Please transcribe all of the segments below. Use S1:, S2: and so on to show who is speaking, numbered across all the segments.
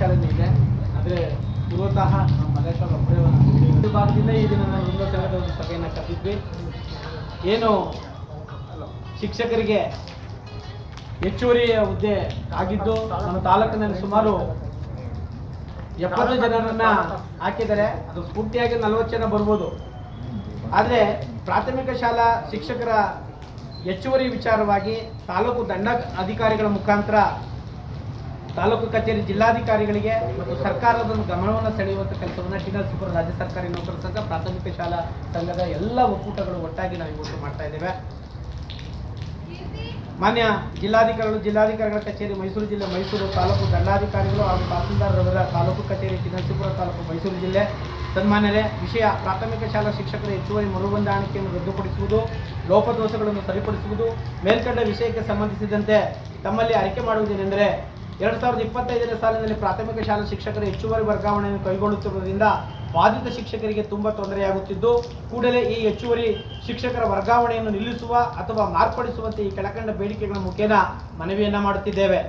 S1: ಶಾಲೆನೇ ಇದೆ. ಆದರೆ ಪೂರ್ವತಃ ನಮ್ಮ ಮಲ್ಲೇಶ್ವರ ಒಬ್ಬರೇ ಭಾಗದಿಂದ ಈ ದಿನ ನಾವು ಹಿಂದೂ ಸಂಘದ ಒಂದು ಸಭೆಯನ್ನು ಕರೆದಿದ್ವಿ. ಏನು ಶಿಕ್ಷಕರಿಗೆ ಹೆಚ್ಚುವರಿ ಹುದ್ದೆ ಆಗಿದ್ದು ನಮ್ಮ ತಾಲೂಕಿನಲ್ಲಿ ಸುಮಾರು ಎಪ್ಪತ್ತು ಜನರನ್ನ ಹಾಕಿದ್ದಾರೆ. ಅದು ಸ್ಫೂರ್ತಿಯಾಗಿ ನಲವತ್ತು ಜನ ಬರ್ಬೋದು. ಆದರೆ ಪ್ರಾಥಮಿಕ ಶಾಲಾ ಶಿಕ್ಷಕರ ಹೆಚ್ಚುವರಿ ವಿಚಾರವಾಗಿ ತಾಲೂಕು ದಂಡ ಅಧಿಕಾರಿಗಳ ಮುಖಾಂತರ ತಾಲೂಕು ಕಚೇರಿ ಜಿಲ್ಲಾಧಿಕಾರಿಗಳಿಗೆ ಮತ್ತು ಸರ್ಕಾರದ ಗಮನವನ್ನು ಸೆಳೆಯುವಂಥ ಕೆಲಸವನ್ನು ಟಿ ರಾಜ್ಯ ಸರ್ಕಾರಿ ನೌಕರರ ಸಂಘ, ಪ್ರಾಥಮಿಕ ಶಾಲಾ ಸಂಘದ ಎಲ್ಲ ಒಕ್ಕೂಟಗಳು ಒಟ್ಟಾಗಿ ನಾವು ಇವತ್ತು ಮಾಡ್ತಾ ಇದ್ದೇವೆ. ಮಾನ್ಯ ಜಿಲ್ಲಾಧಿಕಾರಿಗಳು, ಜಿಲ್ಲಾಧಿಕಾರಿಗಳ ಕಚೇರಿ, ಮೈಸೂರು ಜಿಲ್ಲೆ, ಮೈಸೂರು ತಾಲೂಕು ದಂಡಾಧಿಕಾರಿಗಳು ಹಾಗೂ ತಹಸೀಲ್ದಾರ್ ರವರ ತಾಲೂಕು ಕಚೇರಿ ಟಿ ನರಸೀಪುರ ತಾಲೂಕು ಮೈಸೂರು ಜಿಲ್ಲೆ. ಸನ್ಮಾನ್ಯರೇ, ವಿಷಯ ಪ್ರಾಥಮಿಕ ಶಾಲಾ ಶಿಕ್ಷಕರ ಹೆಚ್ಚುವರಿ ಮರುಹೊಂದಾಣಿಕೆಯನ್ನು ರದ್ದುಪಡಿಸುವುದು, ಲೋಪದೋಷಗಳನ್ನು ಸರಿಪಡಿಸುವುದು, ಮೇಲ್ಕಂಡ ವಿಷಯಕ್ಕೆ ಸಂಬಂಧಿಸಿದಂತೆ ತಮ್ಮಲ್ಲಿ ಆಯ್ಕೆ ಮಾಡುವುದೇನೆಂದರೆ ಎರಡು ಸಾವಿರದ ಇಪ್ಪತ್ತೈದನೇ ಸಾಲಿನಲ್ಲಿ ಪ್ರಾಥಮಿಕ ಶಾಲಾ ಶಿಕ್ಷಕರ ಹೆಚ್ಚುವರಿ ವರ್ಗಾವಣೆಯನ್ನು ಕೈಗೊಳ್ಳುತ್ತಿರುವುದರಿಂದ ಬಾಧಿತ ಶಿಕ್ಷಕರಿಗೆ ತುಂಬ ತೊಂದರೆಯಾಗುತ್ತಿದ್ದು, ಕೂಡಲೇ ಈ ಹೆಚ್ಚುವರಿ ಶಿಕ್ಷಕರ ವರ್ಗಾವಣೆಯನ್ನು ನಿಲ್ಲಿಸುವ ಅಥವಾ ಮಾರ್ಪಡಿಸುವಂತೆ ಈ ಕೆಳಕಂಡ ಬೇಡಿಕೆಗಳ ಮುಖೇನ ಮನವಿಯನ್ನ ಮಾಡುತ್ತಿದ್ದೇವೆ.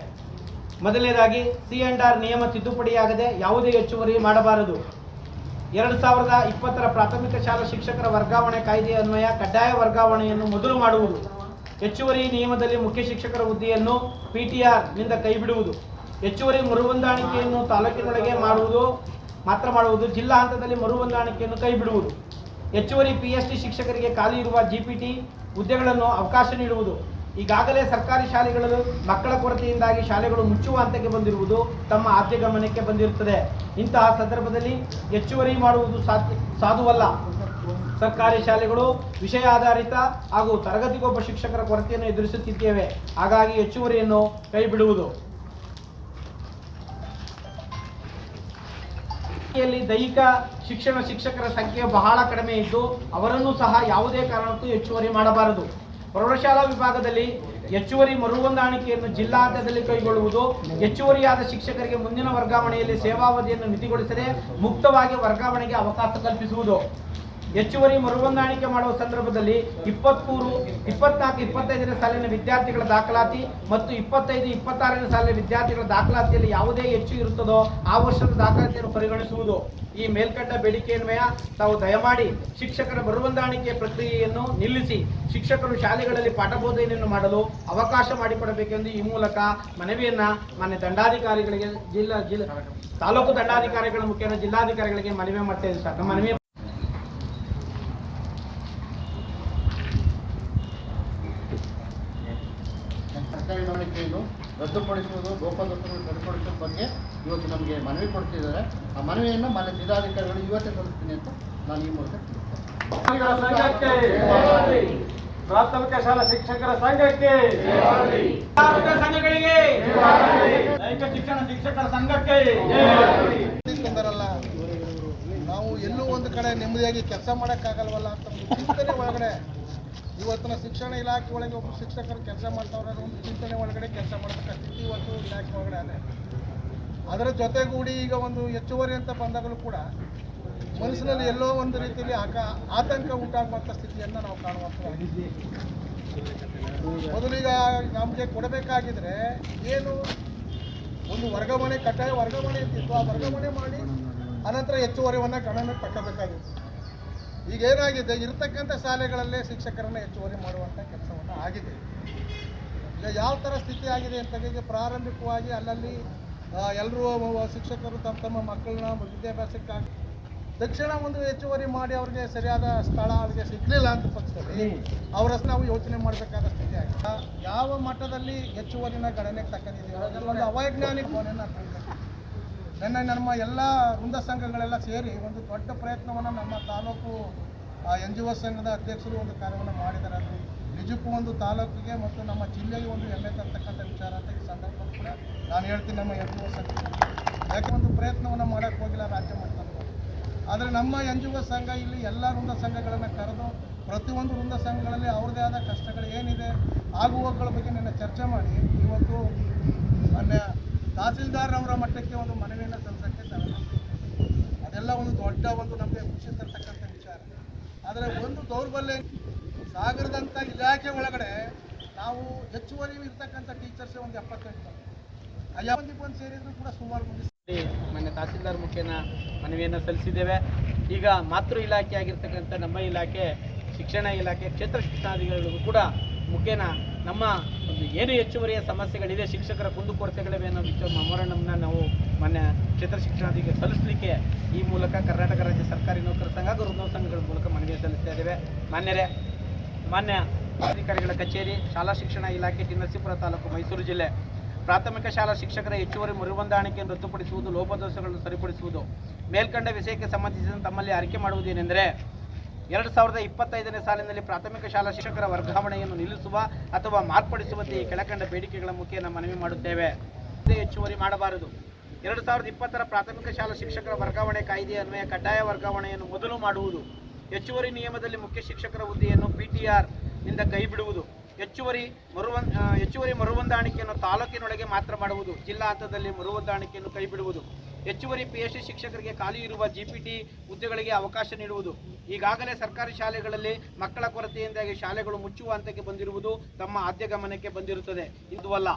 S1: ಮೊದಲನೇದಾಗಿ, ಸಿ ಅಂಡ್ ಆರ್ ನಿಯಮ ತಿದ್ದುಪಡಿಯಾಗದೆ ಯಾವುದೇ ಹೆಚ್ಚುವರಿ ಮಾಡಬಾರದು. ಎರಡು ಸಾವಿರದ ಇಪ್ಪತ್ತರ ಪ್ರಾಥಮಿಕ ಶಾಲಾ ಶಿಕ್ಷಕರ ವರ್ಗಾವಣೆ ಕಾಯ್ದೆ ಅನ್ವಯ ಕಡ್ಡಾಯ ವರ್ಗಾವಣೆಯನ್ನು ಮೊದಲು ಮಾಡುವುದು. ಹೆಚ್ಚುವರಿ ನಿಯಮದಲ್ಲಿ ಮುಖ್ಯ ಶಿಕ್ಷಕರ ಹುದ್ದೆಯನ್ನು ಪಿಟಿಆರ್ನಿಂದ ಕೈಬಿಡುವುದು. ಹೆಚ್ಚುವರಿ ಮರುಹೊಂದಾಣಿಕೆಯನ್ನು ತಾಲೂಕಿನೊಳಗೆ ಮಾಡುವುದು, ಮಾತ್ರ ಮಾಡುವುದು, ಜಿಲ್ಲಾ ಹಂತದಲ್ಲಿ ಮರುಹೊಂದಾಣಿಕೆಯನ್ನು ಕೈಬಿಡುವುದು. ಹೆಚ್ಚುವರಿ ಪಿ ಎಸ್ ಟಿ ಶಿಕ್ಷಕರಿಗೆ ಖಾಲಿ ಇರುವ ಜಿಪಿಟಿ ಹುದ್ದೆಗಳನ್ನು ಅವಕಾಶ ನೀಡುವುದು. ಈಗಾಗಲೇ ಸರ್ಕಾರಿ ಶಾಲೆಗಳಲ್ಲಿ ಮಕ್ಕಳ ಕೊರತೆಯಿಂದಾಗಿ ಶಾಲೆಗಳು ಮುಚ್ಚುವ ಹಂತಕ್ಕೆ ಬಂದಿರುವುದು ತಮ್ಮ ಆದ್ಯ ಗಮನಕ್ಕೆ ಬಂದಿರುತ್ತದೆ. ಇಂತಹ ಸಂದರ್ಭದಲ್ಲಿ ಹೆಚ್ಚುವರಿ ಮಾಡುವುದು ಸಾಧ್ಯ, ಸಾಧುವಲ್ಲ. ಸರ್ಕಾರಿ ಶಾಲೆಗಳು ವಿಷಯ ಆಧಾರಿತ ಹಾಗೂ ತರಗತಿಗೊಬ್ಬ ಶಿಕ್ಷಕರ ಕೊರತೆಯನ್ನು ಎದುರಿಸುತ್ತಿದ್ದೇವೆ. ಹಾಗಾಗಿ ಹೆಚ್ಚುವರಿಯನ್ನು ಕೈಬಿಡುವುದು. ಬಿಡುವುದು ದೈಹಿಕ ಶಿಕ್ಷಣ ಶಿಕ್ಷಕರ ಸಂಖ್ಯೆ ಬಹಳ ಕಡಿಮೆ ಇದ್ದು, ಅವರನ್ನು ಸಹ ಯಾವುದೇ ಕಾರಣಕ್ಕೂ ಹೆಚ್ಚುವರಿ ಮಾಡಬಾರದು. ಪ್ರೌಢಶಾಲಾ ವಿಭಾಗದಲ್ಲಿ ಹೆಚ್ಚುವರಿ ಮರುಹೊಂದಾಣಿಕೆಯನ್ನು ಜಿಲ್ಲಾ ಹಂತದಲ್ಲಿ ಕೈಗೊಳ್ಳುವುದು, ಹೆಚ್ಚುವರಿಯಾದ ಶಿಕ್ಷಕರಿಗೆ ಮುಂದಿನ ವರ್ಗಾವಣೆಯಲ್ಲಿ ಸೇವಾವಧಿಯನ್ನು ಮಿತಿಗೊಳಿಸದೆ ಮುಕ್ತವಾಗಿ ವರ್ಗಾವಣೆಗೆ ಅವಕಾಶ ಕಲ್ಪಿಸುವುದು. ಹೆಚ್ಚುವರಿ ಮರುಹೊಂದಾಣಿಕೆ ಮಾಡುವ ಸಂದರ್ಭದಲ್ಲಿ ಇಪ್ಪತ್ಮೂರು, ಇಪ್ಪತ್ನಾಲ್ಕು, ಇಪ್ಪತ್ತೈದನೇ ಸಾಲಿನ ವಿದ್ಯಾರ್ಥಿಗಳ ದಾಖಲಾತಿ ಮತ್ತು ಇಪ್ಪತ್ತೈದು, ಇಪ್ಪತ್ತಾರನೇ ಸಾಲಿನ ವಿದ್ಯಾರ್ಥಿಗಳ ದಾಖಲಾತಿಯಲ್ಲಿ ಯಾವುದೇ ಹೆಚ್ಚು ಇರುತ್ತದೋ ಆ ವರ್ಷದ ದಾಖಲಾತಿಯನ್ನು ಪರಿಗಣಿಸುವುದು. ಈ ಮೇಲ್ಕಂಡ ಬೇಡಿಕೆಯನ್ವಯ ತಾವು ದಯಮಾಡಿ ಶಿಕ್ಷಕರ ಮರುಹೊಂದಾಣಿಕೆ ಪ್ರಕ್ರಿಯೆಯನ್ನು ನಿಲ್ಲಿಸಿ ಶಿಕ್ಷಕರು ಶಾಲೆಗಳಲ್ಲಿ ಪಾಠ ಬೋಧನೆಯನ್ನು ಮಾಡಲು ಅವಕಾಶ ಮಾಡಿಕೊಡಬೇಕೆಂದು ಈ ಮೂಲಕ ಮನವಿಯನ್ನ ಮಾನ್ಯ ದಂಡಾಧಿಕಾರಿಗಳಿಗೆ ಜಿಲ್ಲಾ ಜಿಲ್ಲಾ, ತಾಲೂಕು ದಂಡಾಧಿಕಾರಿಗಳ ಮುಖೇನ ಜಿಲ್ಲಾಧಿಕಾರಿಗಳಿಗೆ ಮನವಿ ಮಾಡ್ತಾ ಇದ್ದೀನಿ ಸರ್. ಮನವಿ
S2: ನಂಬಿಕೆಯನ್ನು ರದ್ದುಪಡಿಸುವುದು ಲೋಪದೋಷಗಳನ್ನು ಸರಿಪಡಿಸುವ ಬಗ್ಗೆ ಇವತ್ತು ನಮಗೆ ಮನವಿ ಕೊಡ್ತಿದ್ದಾರೆ. ಆ ಮನವಿಯನ್ನು ಮಾನ್ಯ ಜಿಲ್ಲಾಧಿಕಾರಿಗಳು ಇವತ್ತೇ ಸಲ್ಲಿಸ್ತೀನಿ ಅಂತ ನಾನು ಈ ಮೂಲಕ
S3: ಪ್ರಾಥಮಿಕ ಶಾಲಾ ಶಿಕ್ಷಕರ ಸಂಘಕ್ಕೆ
S1: ಸಂಘಗಳಿಗೆ ದೈಹಿಕ ಶಿಕ್ಷಣ ಶಿಕ್ಷಕರ ಸಂಘಕ್ಕೆ
S4: ನಾವು ಎಲ್ಲೂ ಒಂದು ಕಡೆ ನೆಮ್ಮದಿಯಾಗಿ ಕೆಲಸ ಮಾಡೋಕ್ಕಾಗಲ್ವಲ್ಲ ಅಂತ ಒಳಗಡೆ ಇವತ್ತಿನ ಶಿಕ್ಷಣ ಇಲಾಖೆ ಒಳಗೆ ಒಬ್ಬರು ಶಿಕ್ಷಕರು ಕೆಲಸ ಮಾಡ್ತಾವ್ರೆ ಒಂದು ಚಿಂತನೆ ಒಳಗಡೆ ಕೆಲಸ ಮಾಡ್ತಕ್ಕ ಸ್ಥಿತಿ ಇವತ್ತು ಇಲಾಖೆ ಒಳಗಡೆ ಅದೇ ಅದರ ಜೊತೆಗೂಡಿ ಈಗ ಒಂದು ಹೆಚ್ಚುವರಿ ಅಂತ ಬಂದಾಗಲೂ ಕೂಡ ಮನಸ್ಸಿನಲ್ಲಿ ಎಲ್ಲೋ ಒಂದು ರೀತಿಯಲ್ಲಿ ಆಕ ಆತಂಕ ಉಂಟಾಗುವಂಥ ಸ್ಥಿತಿಯನ್ನು ನಾವು ಕಾಣುವಂಥದ್ದಾಗಿದೆ ಮೊದಲೀಗ ನಮಗೆ ಕೊಡಬೇಕಾಗಿದ್ರೆ ಏನು ಒಂದು ವರ್ಗಾವಣೆ ಕಡ್ಡಾಯ ವರ್ಗಾವಣೆ ಇರ್ತಿತ್ತು ಆ ವರ್ಗಾವಣೆ ಮಾಡಿ ಅನಂತರ ಹೆಚ್ಚುವರಿವನ್ನು ಗಣನೆ ತಕ್ಕಬೇಕಾಗಿತ್ತು. ಈಗ ಏನಾಗಿದೆ? ಇರ್ತಕ್ಕಂಥ ಶಾಲೆಗಳಲ್ಲೇ ಶಿಕ್ಷಕರನ್ನ ಹೆಚ್ಚುವರಿ ಮಾಡುವಂಥ ಕೆಲಸವನ್ನು ಆಗಿದೆ. ಈಗ ಯಾವ ಥರ ಸ್ಥಿತಿ ಆಗಿದೆ ಅಂತ ಈಗ ಪ್ರಾರಂಭಿಕವಾಗಿ ಅಲ್ಲಲ್ಲಿ ಎಲ್ಲರೂ ಶಿಕ್ಷಕರು ತಮ್ಮ ತಮ್ಮ ಮಕ್ಕಳನ್ನ ವಿದ್ಯಾಭ್ಯಾಸಕ್ಕಾಗಿ ತಕ್ಷಣ ಒಂದು ಹೆಚ್ಚುವರಿ ಮಾಡಿ ಅವ್ರಿಗೆ ಸರಿಯಾದ ಸ್ಥಳ ಅವರಿಗೆ ಸಿಗಲಿಲ್ಲ ಅಂತ ಪಕ್ಷದಲ್ಲಿ ಅವರಷ್ಟು ನಾವು ಯೋಚನೆ ಮಾಡಬೇಕಾದ ಸ್ಥಿತಿ ಆಗಿದೆ. ಯಾವ ಮಟ್ಟದಲ್ಲಿ ಹೆಚ್ಚುವರಿನ ಗಣನೆಗೆ ತಕ್ಕಂತಿದ್ದೀವಿ? ಅದರಲ್ಲೊಂದು ಅವೈಜ್ಞಾನಿಕ. ನಿನ್ನೆ ನಮ್ಮ ಎಲ್ಲ ವೃಂದ ಸಂಘಗಳೆಲ್ಲ ಸೇರಿ ಒಂದು ದೊಡ್ಡ ಪ್ರಯತ್ನವನ್ನು ನಮ್ಮ ತಾಲೂಕು ಎನ್ ಜಿ ಒ ಸಂಘದ ಅಧ್ಯಕ್ಷರು ಒಂದು ಕಾರ್ಯವನ್ನು ಮಾಡಿದ್ದಾರೆ. ಅದು ನಿಜಕ್ಕೂ ಒಂದು ತಾಲೂಕಿಗೆ ಮತ್ತು ನಮ್ಮ ಜಿಲ್ಲೆಗೆ ಒಂದು ಹೆಮ್ಮೆ ತರ್ತಕ್ಕಂಥ ವಿಚಾರ ಅಂತ ಈ ಸಂದರ್ಭದಲ್ಲಿ ಕೂಡ ನಾನು ಹೇಳ್ತೀನಿ ನಮ್ಮ ಎನ್ ಜಿ ಒ ಸಂಘ. ಯಾಕೆ ಒಂದು ಪ್ರಯತ್ನವನ್ನು ಮಾಡೋಕ್ಕೆ ಹೋಗಿಲ್ಲ ರಾಜ್ಯ ಮಟ್ಟದಲ್ಲಿ? ಆದರೆ ನಮ್ಮ ಎನ್ ಜಿ ಒ ಸಂಘ ಇಲ್ಲಿ ಎಲ್ಲ ವೃಂದ ಸಂಘಗಳನ್ನು ಕರೆದು ಪ್ರತಿಯೊಂದು ವೃಂದ ಸಂಘಗಳಲ್ಲಿ ಅವ್ರದ್ದೇ ಆದ ಕಷ್ಟಗಳು ಏನಿದೆ ಆಗುವಗಳ ಬಗ್ಗೆ ನಿನ್ನೆ ಚರ್ಚೆ ಮಾಡಿ. ಇವತ್ತು ಮೊನ್ನೆ ತಹಸೀಲ್ದಾರ್ ಅವರ ಮಟ್ಟಕ್ಕೆ ಒಂದು ಮನವಿಯನ್ನು ಸಲ್ಲಿಸೋಕ್ಕೆ ಅದೆಲ್ಲ ಒಂದು ದೊಡ್ಡ ಒಂದು ನಮಗೆ ಖುಷಿ ತರ್ತಕ್ಕಂಥ ವಿಚಾರ. ಆದರೆ ಒಂದು ದೌರ್ಬಲ್ಯ ಸಾಗರದಂಥ ಇಲಾಖೆ ಒಳಗಡೆ ನಾವು ಹೆಚ್ಚುವರಿ ಇರ್ತಕ್ಕಂಥ ಟೀಚರ್ಸ್ ಒಂದು ಎಪ್ಪತ್ತೆಂಟು ಬಂದು ಸೇರಿದ್ರು ಕೂಡ ಸುಮಾರು ಮಂದಿ
S1: ತಹಸೀಲ್ದಾರ್ ಮುಖೇನ ಮನವಿಯನ್ನು ಸಲ್ಲಿಸಿದ್ದೇವೆ. ಈಗ ಮಾತೃ ಇಲಾಖೆ ಆಗಿರ್ತಕ್ಕಂಥ ನಮ್ಮ ಇಲಾಖೆ, ಶಿಕ್ಷಣ ಇಲಾಖೆ, ಕ್ಷೇತ್ರ ಶಿಕ್ಷಣಾಧಿಕಾರಿಗಳಿಗೂ ಕೂಡ ಮುಖೇನ ನಮ್ಮ ಒಂದು ಏನು ಹೆಚ್ಚುವರಿಯ ಸಮಸ್ಯೆಗಳಿದೆ, ಶಿಕ್ಷಕರ ಕುಂದುಕೊರತೆಗಳಿವೆ ಅನ್ನೋ ವಿಚಾರ ಮೆಮೊರಂಡಮ್ನ ನಾವು ಮಾನ್ಯ ಕ್ಷೇತ್ರ ಶಿಕ್ಷಣಾಧಿಕಾರಿ ಸಲ್ಲಿಸಲಿಕ್ಕೆ ಈ ಮೂಲಕ ಕರ್ನಾಟಕ ರಾಜ್ಯ ಸರ್ಕಾರಿ ನೌಕರ ಸಂಘ ಹಾಗೂ ಋಣ ಸಂಘಗಳ ಮೂಲಕ ಮನವಿ ಸಲ್ಲಿಸ್ತಾ ಇದ್ದೇವೆ. ಮಾನ್ಯರೇ, ಮಾನ್ಯ ಅಧಿಕಾರಿಗಳ ಕಚೇರಿ, ಶಾಲಾ ಶಿಕ್ಷಣ ಇಲಾಖೆ ನರಸೀಪುರ ತಾಲೂಕು, ಮೈಸೂರು ಜಿಲ್ಲೆ. ಪ್ರಾಥಮಿಕ ಶಾಲಾ ಶಿಕ್ಷಕರ ಹೆಚ್ಚುವರಿ ಮರುಹೊಂದಾಣಿಕೆಯನ್ನು ರದ್ದುಪಡಿಸುವುದು, ಲೋಪದೋಷಗಳನ್ನು ಸರಿಪಡಿಸುವುದು, ಮೇಲ್ಕಂಡ ವಿಷಯಕ್ಕೆ ಸಂಬಂಧಿಸಿದಂತೆ ತಮ್ಮಲ್ಲಿ ಅರಿಕೆ ಮಾಡುವುದೇನೆಂದರೆ ಎರಡು ಸಾವಿರದ ಇಪ್ಪತ್ತೈದನೇ ಸಾಲಿನಲ್ಲಿ ಪ್ರಾಥಮಿಕ ಶಾಲಾ ಶಿಕ್ಷಕರ ವರ್ಗಾವಣೆಯನ್ನು ನಿಲ್ಲಿಸುವ ಅಥವಾ ಮಾರ್ಪಡಿಸುವಂತೆ ಈ ಕೆಳಕಂಡ ಬೇಡಿಕೆಗಳ ಮುಖೇನ ಮನವಿ ಮಾಡುತ್ತೇವೆ. ಹೆಚ್ಚುವರಿ ಮಾಡಬಾರದು. ಎರಡು ಸಾವಿರದ ಇಪ್ಪತ್ತರ ಪ್ರಾಥಮಿಕ ಶಾಲಾ ಶಿಕ್ಷಕರ ವರ್ಗಾವಣೆ ಕಾಯ್ದೆ ಅನ್ವಯ ಕಡ್ಡಾಯ ವರ್ಗಾವಣೆಯನ್ನು ಮೊದಲು ಮಾಡುವುದು. ಹೆಚ್ಚುವರಿ ನಿಯಮದಲ್ಲಿ ಮುಖ್ಯ ಶಿಕ್ಷಕರ ಹುದ್ದೆಯನ್ನು ಪಿಟಿಆರ್ನಿಂದ ಕೈಬಿಡುವುದು. ಹೆಚ್ಚುವರಿ ಮರುವನ್ ಹೆಚ್ಚುವರಿ ಮರುಹೊಂದಾಣಿಕೆಯನ್ನು ತಾಲೂಕಿನೊಳಗೆ ಮಾತ್ರ ಮಾಡುವುದು. ಜಿಲ್ಲಾ ಹಂತದಲ್ಲಿ ಮರುಹೊಂದಾಣಿಕೆಯನ್ನು ಕೈಬಿಡುವುದು. ಹೆಚ್ಚುವರಿ ಪಿ ಎಚ್ ಡಿ ಶಿಕ್ಷಕರಿಗೆ ಖಾಲಿ ಇರುವ ಜಿಪಿಟಿ ಹುದ್ದೆಗಳಿಗೆ ಅವಕಾಶ ನೀಡುವುದು. ಈಗಾಗಲೇ ಸರ್ಕಾರಿ ಶಾಲೆಗಳಲ್ಲಿ ಮಕ್ಕಳ ಕೊರತೆಯಿಂದಾಗಿ ಶಾಲೆಗಳು ಮುಚ್ಚುವ ಹಂತಕ್ಕೆ ಬಂದಿರುವುದು ತಮ್ಮ ಆದ್ಯ ಗಮನಕ್ಕೆ ಬಂದಿರುತ್ತದೆ. ಇದು ಅಲ್ಲ.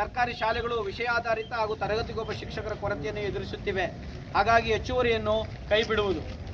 S1: ಸರ್ಕಾರಿ ಶಾಲೆಗಳು ವಿಷಯಾಧಾರಿತ ಹಾಗೂ ತರಗತಿಗೊಬ್ಬ ಶಿಕ್ಷಕರ ಕೊರತೆಯನ್ನು ಎದುರಿಸುತ್ತಿವೆ. ಹಾಗಾಗಿ ಹೆಚ್ಚುವರಿಯನ್ನು ಕೈಬಿಡುವುದು.